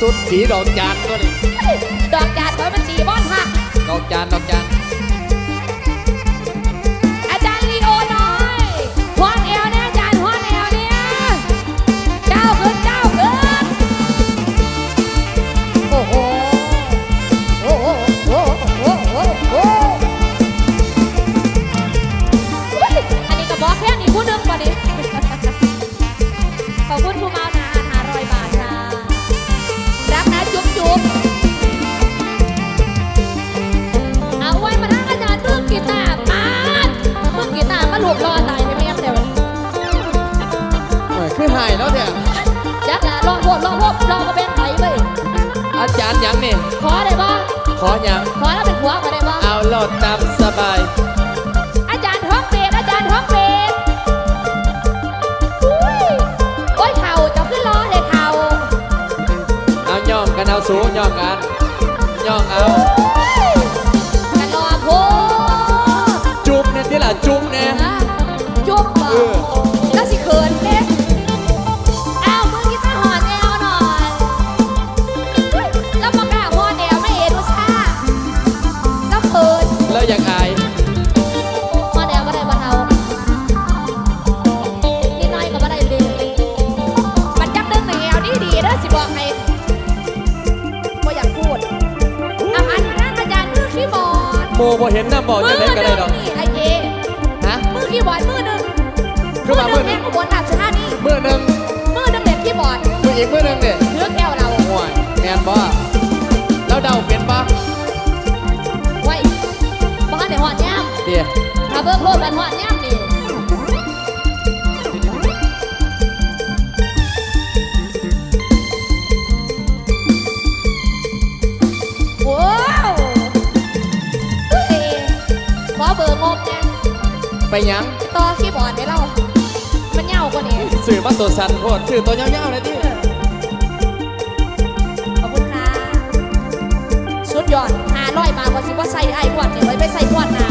บ่แมนแม่นดิสุดสีดอกจานตัวนี้ดอกจานขอเป็นสีบ้อนค่ะดอกจานดอกจาน จารย์หยังนี่ ขอได้บ่ขอหยัง ขอแล้วเป็นผัวก็ได้บ่เอาโลดตามสบาย อาจารย์ท้องเป็ดอาจารย์ท้องเป็ดอุ้ยโอ้ยเข่าจะขึ้นรอเลยเข่าเอาย่องกันเอาสูงย่องกันย่องเอากันรอโพจุ๊บเนี่ยที่ล่ะจุ๊บเนี่ยนะจุ๊บบ่เอ โมบ่เห็นน้ำบอกมืจะอหเล่นึ่นก็ได้ดอกงนี่ไอเจฮะ มือคีย์บอร์ดมือหนึ่งคือว่าหมืนึ่องหแห่นึ่งงอุบลราชธานีมือหนึ่งมือหนึ่งเล่นคีย์บอร์ดมืออีกมือหนึ่งเนี่ยถือแก้วเราห่วยแมนบ่แล้วเดาเป็นบ่ไว้บ่ทันได้ฮอดยามเดี๋ยวถ้าเบิ่งโลดกันฮอดยามนี่ ไปหยังต่อคีย์บอร์ดให้เรามันเหงากว่านี้สื่อมาตัวสันโพดสื่อตัวยาวๆเลยที่ขอบคุณค่ะสุดยอดหาร้อยบาทกว่าสิว่าใส่ไอ้ขวดนี่เลยไปใส่ขวดนา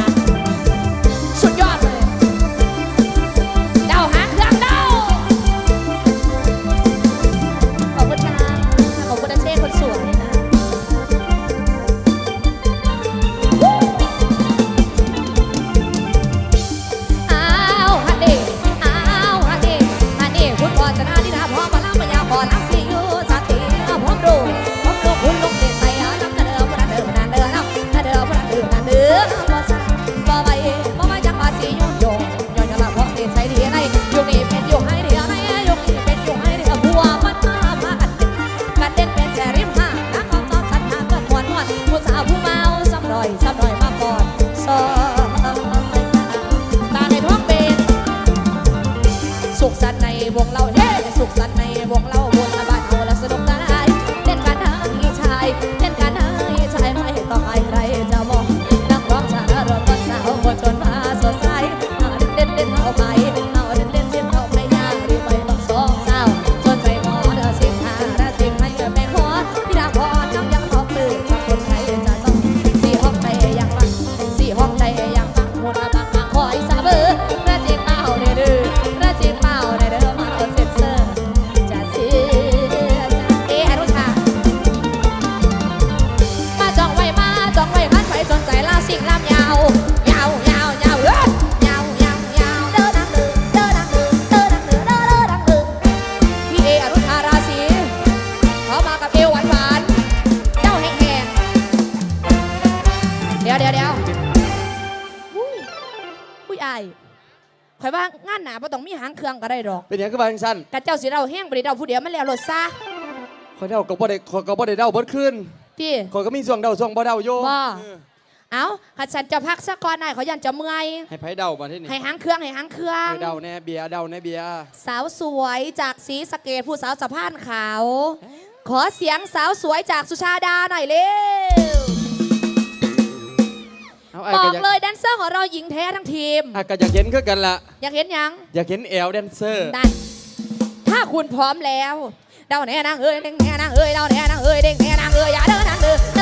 ข่อยว่างานหนาบ่ต้องมีหางเครื่องก็ได้ดอกเป็นหยังก็บางสั้นกะเจ้าสิเราแห้งบ่ได้เดาผู้เดียวมันแล้วรถซะคอยเดาก็บ่ได้คอยก็บ่ได้เดาเบิดขึ้นพี่คอยก็มีส่วงเดาส่วงบ่เดาโยบ่เออเอาขัดฉันจะพักสักก่อนหน่อยเขายันจะเมื่อยให้ไผเดามาที่นี่ให้หางเครื่องให้หางเครื่องให้เดาแน่เบียร์เดาแน่เบียร์สาวสวยจากสีสะเกตผู้สาวสะพานขาว ขอเสียงสาวสวยจากสุชาดาหน่อยเร็ว เอาไอ้บก็อกอยากเลยแดนเซอร์ของเราหญิงแท้ทั้งทีม ไอ้ก็อยากเห็นคือกันล่ะอยากเห็นยัง อยากเห็นแอลแดนเซอร์ นั่นถ้าคุณพร้อมแล้ว เดาแน่นางเอ้ยเด้งแน่นางเอ้ยเดาแน่นางเอ้ยเด้งแน่นางเอ้ยอย่าเดินนางเด้อ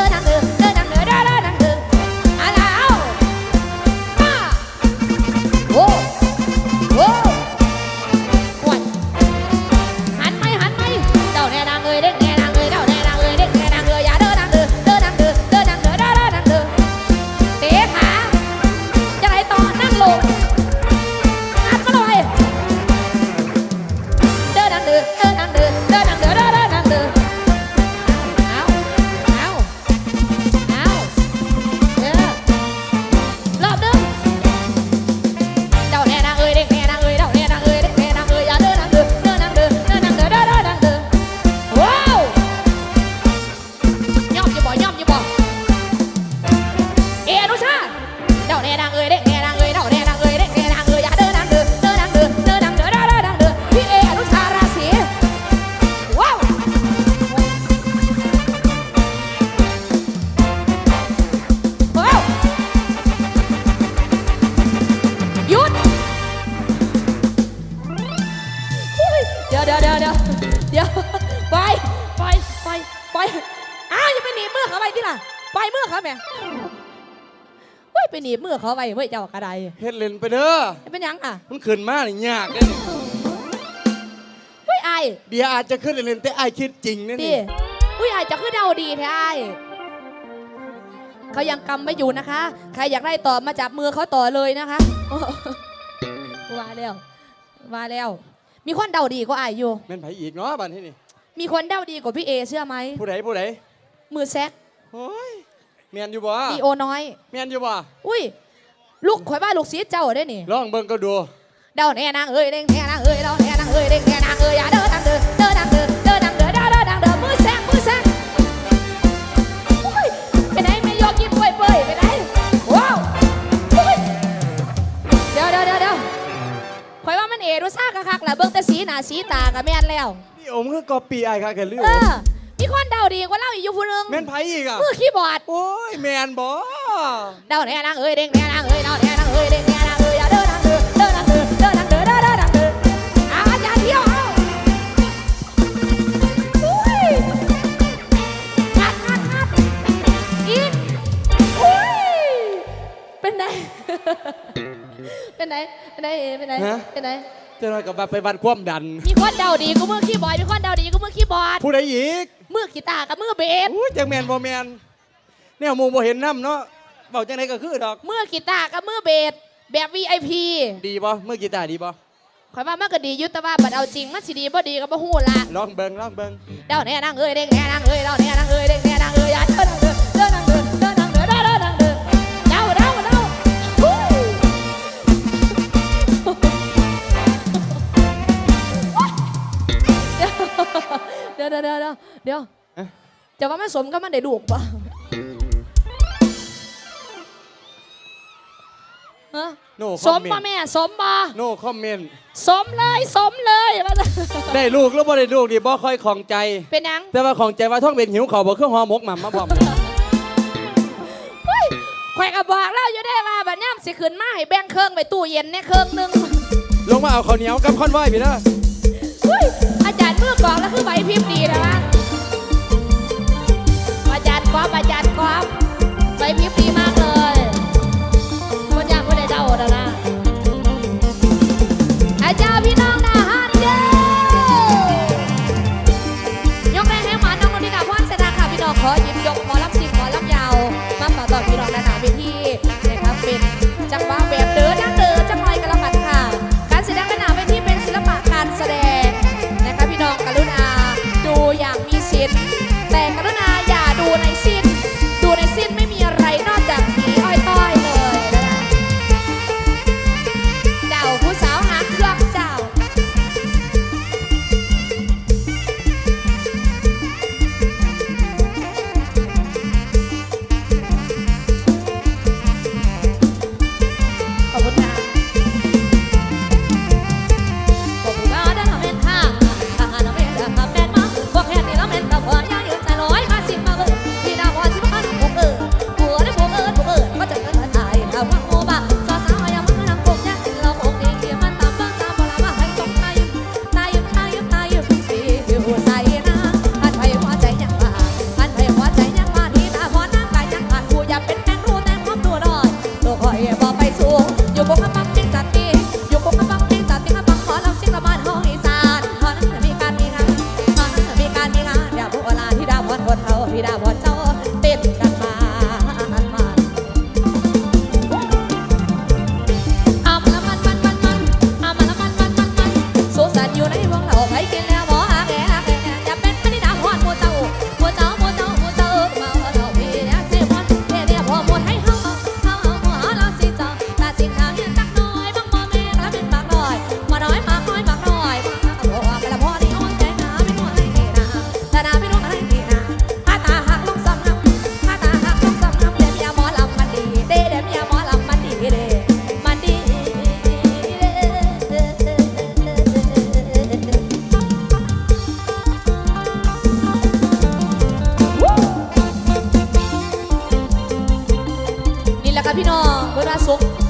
เขาไปเฮ้ยเจ้ากระไดเฮ็ดเล่นไปเด้อเป็นหยังอะมันขึ้นมานี่ยากเด้นี่เฮ้ยไอายเบียร์อาจจะขึ้นเล่นๆแต่ไอ้ายคิดจริงนะดินี่ อุ้ยไอายจะขึ้นเดาดีแท้ไอายเขายังกำไม่อยู่นะคะ ใครอยากได้ต่อมาจับมือเขาต่อเลยนะคะโอ้ว่าแล้วว่าแล้ว มีคนเดาดีกว่าไอายอยู่ แม่นไผอีกเนาะบัดนี้นี่มีคนเดาดีกว่าพี่เอเชื่อไหมผู้ใดผู้ใดมือแซกโอ้ยแม่นอยู่บ่ดีโอน้อย แม่นอยู่บ่อุ้ย ลูกข่อยบ้านลูกซีดเจ้าได้นี่ลองเบิ่งก็ดู เดาแน่นางเอ้ยเด้งแน่นางเอ้ยเดาแน่นางเอ้ยเด้งแน่นางเอ้ยอย่าเด้อดังเด้อเด้อดังเด้อเด้อดังเด้อเด้อเด้อดังเด้อมือแซกมือแซกอุ้ยไปไหนไม่ยอมกินเปื่อยเปื่อยไปไหนว้าวอุ้ยเดี๋ยวเดี๋ยวเดี๋ยวเดี๋ยวข่อยว่ามันเอรู้ซ่าคักๆแหละเบิ่งแต่สีหน้าสีตาก็แม่นแล้ว นี่โอมคือกอปีไอ้ายค่ะแค่ลืมเออมีคนเดาดีกว่าเราอีกอยู่ผู้หนึงแม่นไผอีกอะ มือคีย์บอร์ด โอ้ยแม่นบ่เดาแน่นางเอ้ยเด้งแน่นางเอ้ยเดาแน่นางเอ้ยเด้งแน่นางเอ้ยอย่าเด้อดังเด้อเด้อดังเด้อเด้อดังเด้อเด้อเด้อดังเด้ออาอย่าเที่ยวเอาอุ้ยงัดงัดงัดอีกอุ้ยเป็นไง เป็นไงเป็นไงเป็นไงเป็นไง เจ้าน้อยก็ว่าไปวัดความดัน มีคนเดาดีกูมือคีย์บอร์ดมีคนเดาดีกูมือคีย์บอร์ดผู้ใดอีกมือกีตาร์กับมือเบสอุ้ยจังแม่นบ่แม่นแนวหมู่บ่เห็นน้ำเนาะเว้าจังไดก็คือดอกมือกีตาร์กับมือเบสแบบ VIP ดีบ่มือกีตาร์ดีบ่ข่อยว่ามันก็ดีอยุตแต่ว่าบัดเอาจริงมันสิดีบ่ดีก็บ่ฮู้ละลองเบิ่งลองเบิ่งเด้าแน่นางเอ้ยเด้งแน่นางเอ้ยเด้าแน่นางเอ้ย จะว่ามันสมกับมันได้ลูกปะฮะโนคสอมมเมป่ะนต์แม่ สมป่ะโนคอมเมนต์สมเลยสมเลยว่าจะได้ลูกแล้วบ่ได้ลูกนี่บ่ค่อยของใจ เป็นหยังแต่ว่าของใจว่าท้องเป็นหิวเขาวบ่คือหอหมกหม่ำมาบ่มเฮ้ยข่อยก็บอกแล้วอยู่ได้ว่าบัดย่ำสิขึ้นมาให้แบ่งเครื่องไปตู้เย็นเนี่ยเครื่องหนึงลงมาเอาข้าวเหนียวกับคอนไว้พี่เด้อเฮ้ยอาจารย์มือกองแล้วคือใบพริบดีนะวะอาจารย์ กอบอาจารย์กอฟใบพริบดีมากเลย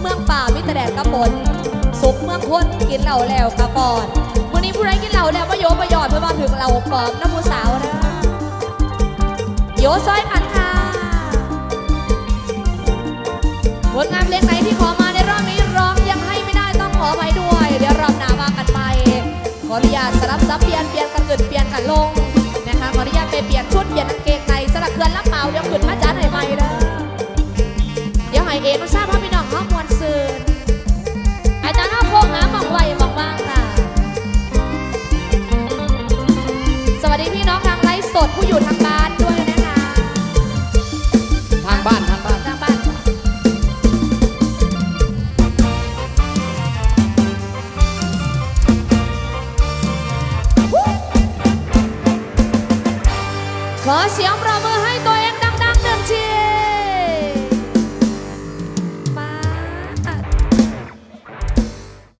เมืองป่ามิตรแดดกระปนสุกเมืองคนกินเหล้าแล้วกระปอนวันนี้ผู้ใดกินเหล้าแล้วประโยชน์ประหยอดเพื่อมาถึงเหล้าปอมน้ำผู้สาวนะโยซอยกันค่ะผลงานเพลงไหนที่ขอมาในรอบนี้ร้องยังให้ไม่ได้ต้องขอไปด้วย เดี๋ยวรอบหน้าว่ากันไปขออนุญาตสลับซับเปลี่ยนเปลี่ยนกันขึ้นเปลี่ยนกันลง อยู่ทางบ้าน